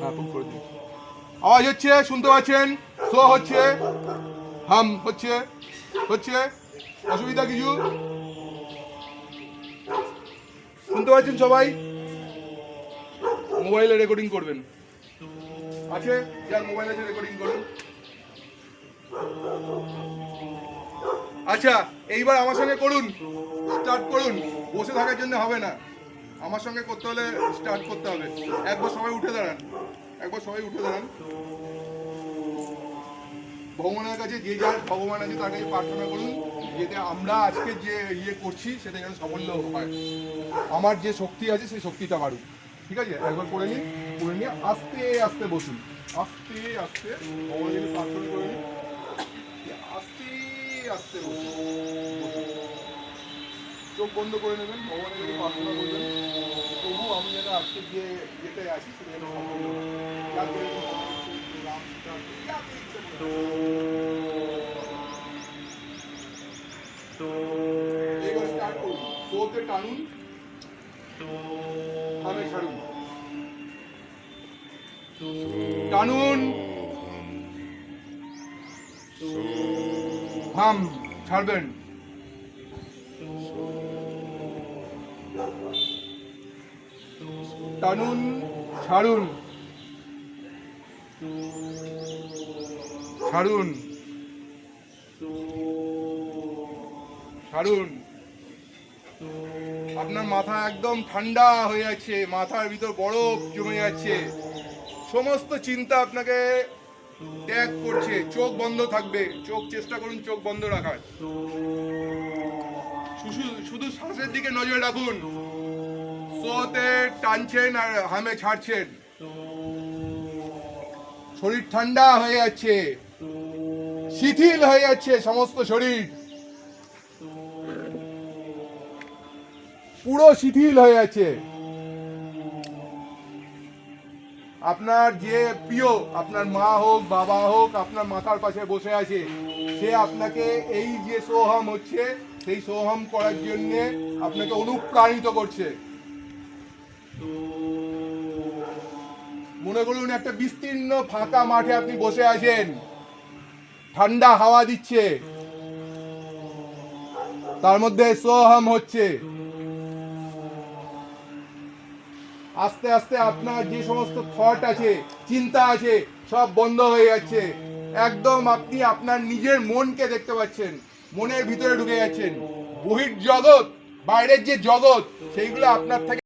হ্যাঁ আওয়াজ হচ্ছে, শুনতে পাচ্ছেন? শো হচ্ছে। হাম, হচ্ছে হচ্ছে। অসুবিধা কিছু? শুনতে পাচ্ছেন সবাই? মোবাইলে রেকর্ডিং করবেন। আছে? যার মোবাইল আছে রেকর্ডিং করুন। আচ্ছা এইবার আমার সঙ্গে করুন। স্টার্ট করুন। বসে থাকার জন্য হবে না। আমার সঙ্গে করতে হলে স্টার্ট করতে হবে। একবার সবাই উঠে দাঁড়ান। একবার সবাই উঠে দাঁড়ান। ভগবানের কাছে যে যার ভগবান আছে তার কাছে প্রার্থনা করুন, যাতে আমরা আজকে যে ইয়ে করছি, সেটা যেন সাফল্য হয়। আমার যে শক্তি আছে, সেই শক্তিটা বাড়ুক। ঠিক আছে? একবার করে নিন, করে নিয়ে আস্তে আস্তে বসুন। আস্তে আস্তে ভগবানের প্রার্থনা করে নিন। আস্তে আস্তে বসুন। চোখ বন্ধ করে নেবেন ভগবানের কাছে প্রার্থনা করবেন প্রভু আমি যেন আজকে যে যেটাই আসি সেটা যেন। যাতে যাতে। এবার স্টার্ট করুন শোতে টানুন হামে ছাড়ুন টানুন হাম ছাড়বেন টানুন, ছাড়ুন। ছাড়ুন। ছাড়ুন। আপনার মাথা একদম ঠান্ডা হয়ে যাচ্ছে, মাথার ভিতর বরফ জমে যাচ্ছে। সমস্ত চিন্তা আপনাকে ত্যাগ করছে, চোখ বন্ধ থাকবে। চোখ চেষ্টা করুন, চোখ বন্ধ রাখার। শুধু শ্বাসের দিকে নজর রাখুন। সোতে টানছেন আর হামে ছাড়ছেন। শরীর ঠান্ডা হয়ে যাচ্ছে। শিথিল হয়ে যাচ্ছে সমস্ত শরীর। পুরো শিথিল হয়ে যাচ্ছে। আপনার যে প্রিয়, আপনার মা হোক, বাবা হোক, আপনার মাথার পাশে বসে আছে, সে আপনাকে এই যে সোহম হচ্ছে, সেই সোহম করার জন্য আপনাকে অনুপ্রাণিত করছে। মনে করুন, একটা বিস্তীর্ণ ফাঁকা মাঠে আপনি বসে আছেন। ঠান্ডা হাওয়া দিচ্ছে। তার মধ্যে সোহম হচ্ছে। আস্তে আস্তে আপনার যে সমস্ত থট আছে, চিন্তা আছে, সব বন্ধ হয়ে যাচ্ছে। একদম আপনি আপনার নিজের মনকে দেখতে পাচ্ছেন, মনের ভিতরে ঢুকে যাচ্ছেন। বহির জগৎ বাইরের যে জগৎ, সেইগুলো আপনার থেকে